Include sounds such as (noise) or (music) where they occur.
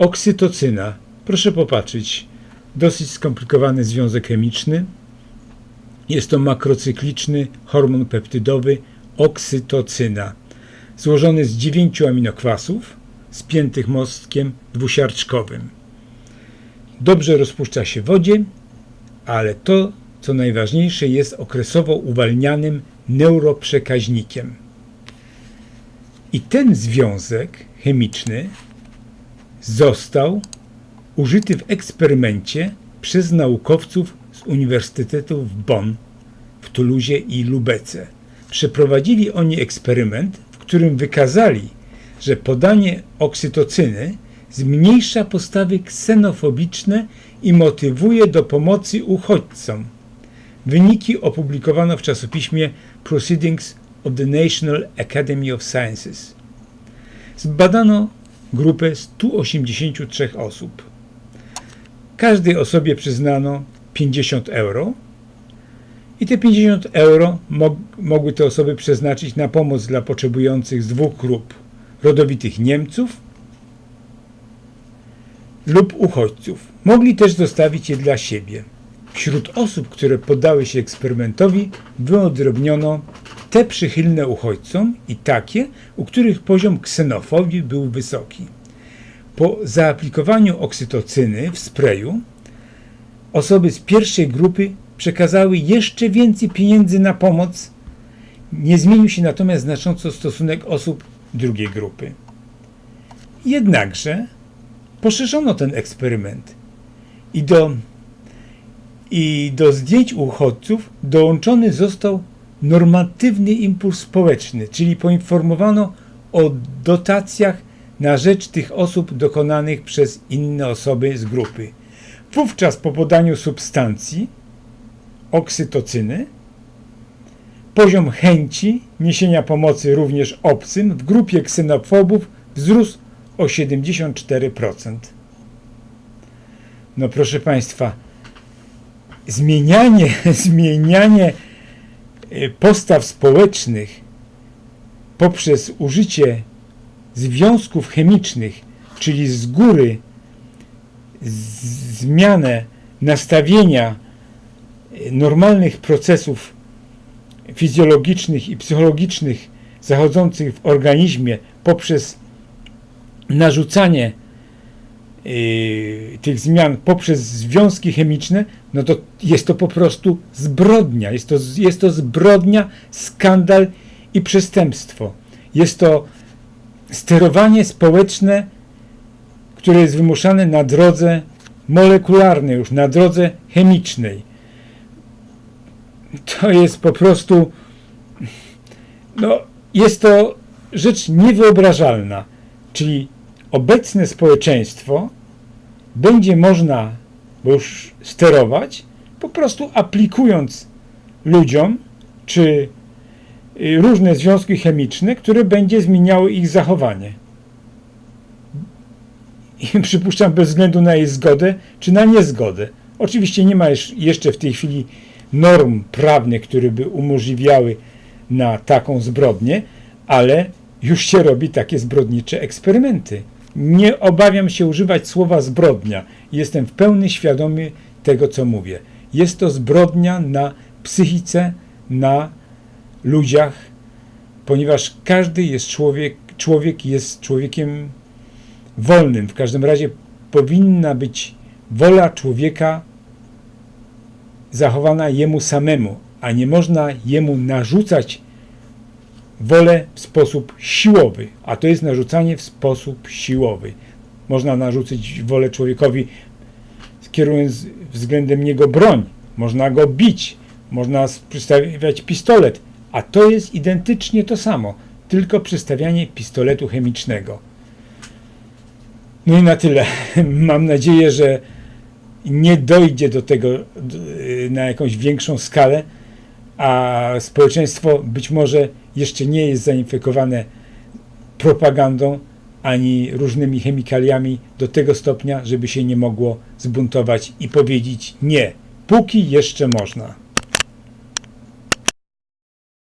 Oksytocyna. Proszę popatrzeć. Dosyć skomplikowany związek chemiczny. Jest to makrocykliczny hormon peptydowy oksytocyna. Złożony z dziewięciu aminokwasów spiętych mostkiem dwusiarczkowym. Dobrze rozpuszcza się w wodzie, ale to, co najważniejsze, jest okresowo uwalnianym neuroprzekaźnikiem. I ten związek chemiczny został użyty w eksperymencie przez naukowców z uniwersytetów w Bonn, w Toulouse i Lubece. Przeprowadzili oni eksperyment, w którym wykazali, że podanie oksytocyny zmniejsza postawy ksenofobiczne i motywuje do pomocy uchodźcom. Wyniki opublikowano w czasopiśmie Proceedings of the National Academy of Sciences. Zbadano grupę 183 osób. Każdej osobie przyznano 50 euro i te 50 euro mog mogły te osoby przeznaczyć na pomoc dla potrzebujących z dwóch grup rodowitych Niemców lub uchodźców. Mogli też zostawić je dla siebie. Wśród osób, które poddały się eksperymentowi, wyodrębniono te przychylne uchodźcom i takie, u których poziom ksenofobii był wysoki. Po zaaplikowaniu oksytocyny w sprayu osoby z pierwszej grupy przekazały jeszcze więcej pieniędzy na pomoc. Nie zmienił się natomiast znacząco stosunek osób drugiej grupy. Jednakże poszerzono ten eksperyment i do, i do zdjęć uchodźców dołączony został normatywny impuls społeczny, czyli poinformowano o dotacjach na rzecz tych osób dokonanych przez inne osoby z grupy. Wówczas po podaniu substancji, oksytocyny, poziom chęci niesienia pomocy również obcym w grupie ksenofobów wzrósł o 74%. No proszę Państwa, zmienianie, (laughs) zmienianie postaw społecznych poprzez użycie związków chemicznych, czyli z góry zmianę nastawienia y, normalnych procesów fizjologicznych i psychologicznych zachodzących w organizmie poprzez narzucanie tych zmian poprzez związki chemiczne, no to jest to po prostu zbrodnia. Jest to, jest to zbrodnia, skandal i przestępstwo. Jest to sterowanie społeczne, które jest wymuszane na drodze molekularnej, już na drodze chemicznej. To jest po prostu. No, jest to rzecz niewyobrażalna. Czyli obecne społeczeństwo będzie można już sterować, po prostu aplikując ludziom czy y, różne związki chemiczne, które będzie zmieniało ich zachowanie. I (laughs) przypuszczam bez względu na jej zgodę czy na niezgodę. Oczywiście nie ma jeszcze w tej chwili norm prawnych, które by umożliwiały na taką zbrodnię, ale już się robi takie zbrodnicze eksperymenty. Nie obawiam się używać słowa zbrodnia. Jestem w pełni świadomy tego, co mówię. Jest to zbrodnia na psychice, na ludziach, ponieważ każdy jest człowiek, człowiek jest człowiekiem wolnym. W każdym razie powinna być wola człowieka zachowana jemu samemu, a nie można jemu narzucać wolę w sposób siłowy, a to jest narzucanie w sposób siłowy. Można narzucić wolę człowiekowi, kierując względem niego broń, można go bić, można przystawiać pistolet, a to jest identycznie to samo, tylko przystawianie pistoletu chemicznego. No i na tyle. (laughs) Mam nadzieję, że nie dojdzie do tego na jakąś większą skalę, a społeczeństwo być może jeszcze nie jest zainfekowane propagandą ani różnymi chemikaliami do tego stopnia, żeby się nie mogło zbuntować i powiedzieć nie, póki jeszcze można.